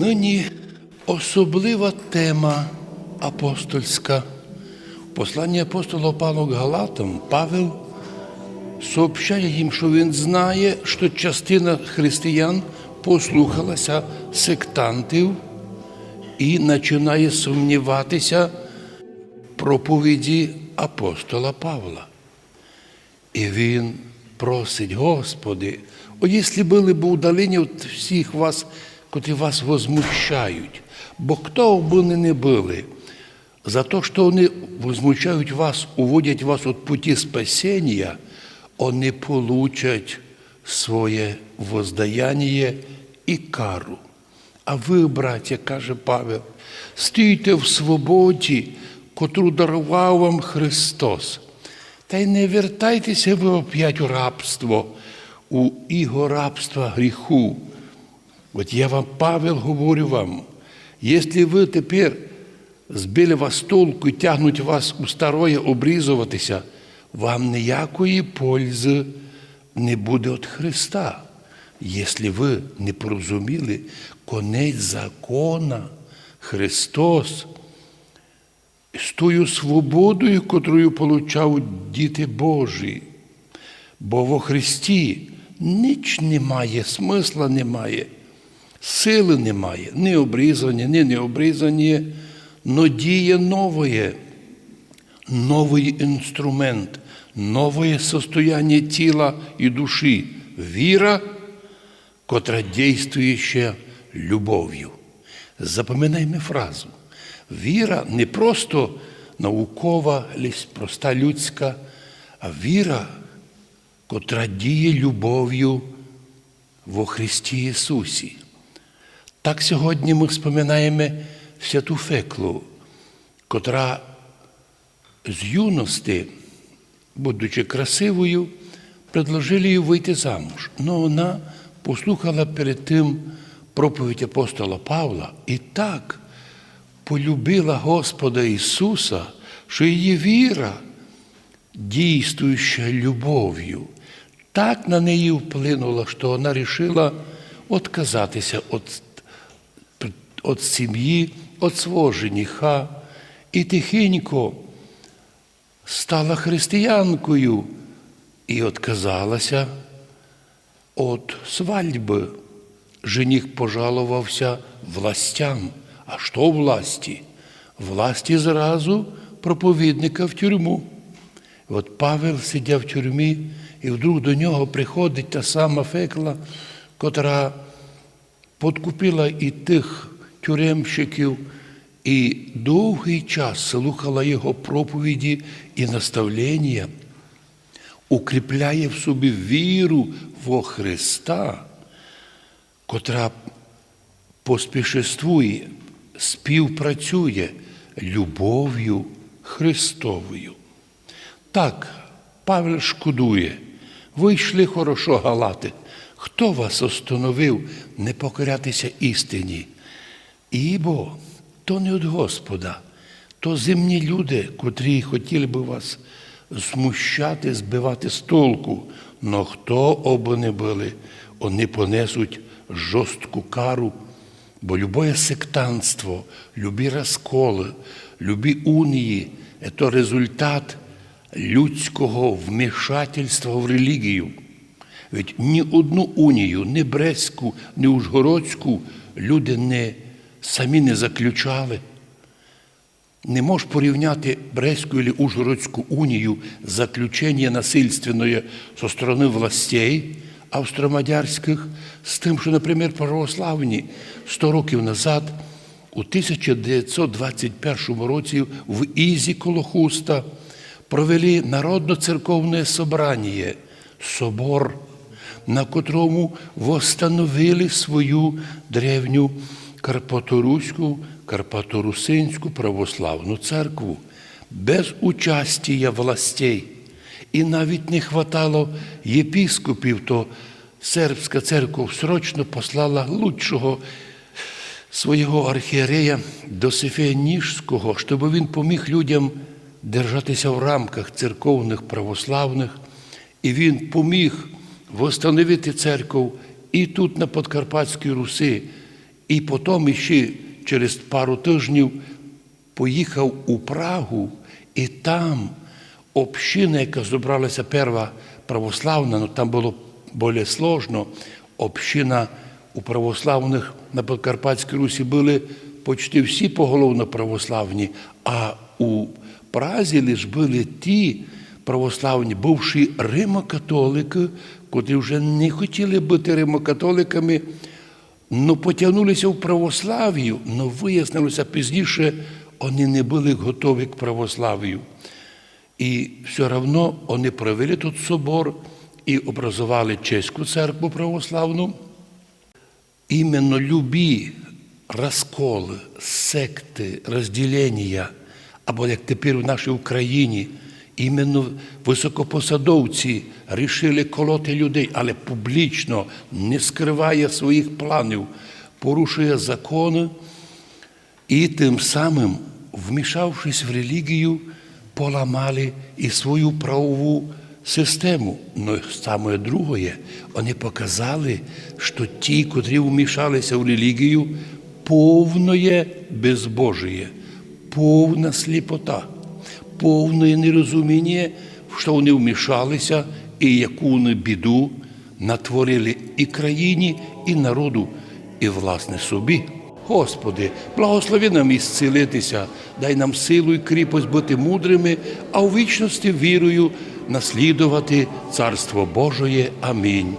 Нині особлива тема апостольська. В посланні апостола Павла Галатам Павел сообщає їм, що він знає, що частина християн послухалася сектантів і починає сумніватися проповіді апостола Павла. І він просить, Господи, о, якщо були б удалені від всіх вас, котрі вас возмущають, бо хто б вони не були, за те, що вони возмущають вас, уводять вас від путі спасіння, вони получать своє воздаяння і кару. А ви, браття, каже Павел, стійте в свободі, котру дарував вам Христос. Та й не вертайтеся ви оп'ять у рабство, у іго рабства гріху. От я вам, Павел, говорю вам, якщо ви тепер збили вас толку і тягнуть вас у старое обрізуватися, вам ніякої пользи не буде від Христа. Якщо ви не порозуміли конець закона, Христос з тою свободою, котрою получають діти Божі. Бо во Христі ніч немає, смисла немає, сили немає, ні обрізання, ні необрізання, но діє нове, новий інструмент, нове состояние тіла і душі, віра, котра дійствує ще любов'ю. Запам'ятаймо фразу. Віра не просто наукова, проста людська, а віра, котра діє любов'ю во Христі Ісусі. Так сьогодні ми споминаємо святу Феклу, котра з юності, будучи красивою, предложили їй вийти замуж. Но вона послухала перед тим проповідь апостола Павла і так полюбила Господа Ісуса, що її віра, дійствуюча любов'ю, так на неї вплинула, що вона вирішила відказатися від, від сім'ї, від свого жениха і тихенько стала християнкою і відказалася від свадьби. Жених пожалувався властям. А що власті? Власті зразу проповідника в тюрму. От Павел сидів в тюрмі, і вдруг до нього приходить та сама фекла, котра подкупила і тих тюремщиків, і довгий час слухала його проповіді і наставлення, укріпляє в собі віру во Христа, котра поспішествує, співпрацює любов'ю Христовою. Так, Павел шкодує, ви йшли хорошо галати. Хто вас остановив не покорятися істині? Ібо то не від Господа, то земні люди, котрі хотіли би вас змущати, збивати з толку. Но хто оби не були, вони понесуть жорстку кару. Бо любое сектантство, любі розколи, любі унії це результат людського вмішательства в релігію. Ведь ні одну унію, ні Брестську, ні Ужгородську люди не, самі не заключали. Не можеш порівняти Брестську і Ужгородську унію заключення насильственної со сторони властей австромадярських з тим, що, наприклад, православні 100 років назад, у 1921 році в Ізі коло Хуста провели народно-церковне собрання, собор, на котрому восстановили свою древню Карпаторуську, Карпаторусинську православну церкву без участія властей. І навіть не хватало єпіскопів, то сербська церква срочно послала лучшого свого архієрея Досифея Ніжського, щоб він поміг людям держатися в рамках церковних православних, і він поміг восстановити церкву і тут, на Подкарпатській Руси, І потім ще через пару тижнів поїхав у Прагу, і там община, яка зібралася перша православна, ну там було більш сложно, община у православних на Подкарпатській Русі були почти всі поголовно православні, а у Празі лише були ті православні, бувші римокатолики, котрі вже не хотіли бути римокатоликами, Ну, потягнулися в православ'ю, але вияснилося пізніше, вони не були готові к православ'ю. І все одно вони провели тут собор і образували чеську церкву православну. Іменно любі розколи, секти, розділення, або як тепер в нашій Україні, іменно високопосадовці рішили колоти людей, але публічно не скриває своїх планів, порушує закони і тим самим, вмішавшись в релігію, поламали і свою правову систему. Ну, саме друге, вони показали, що ті, котрі вмішалися в релігію, повне безбожіє, повна сліпота, повне нерозуміння, що вони вмішалися і яку вони біду натворили і країні, і народу, і власне собі. Господи, благослови нам ісцілитися, дай нам силу і кріпость бути мудрими, а у вічності вірою наслідувати Царство Божоє. Амінь.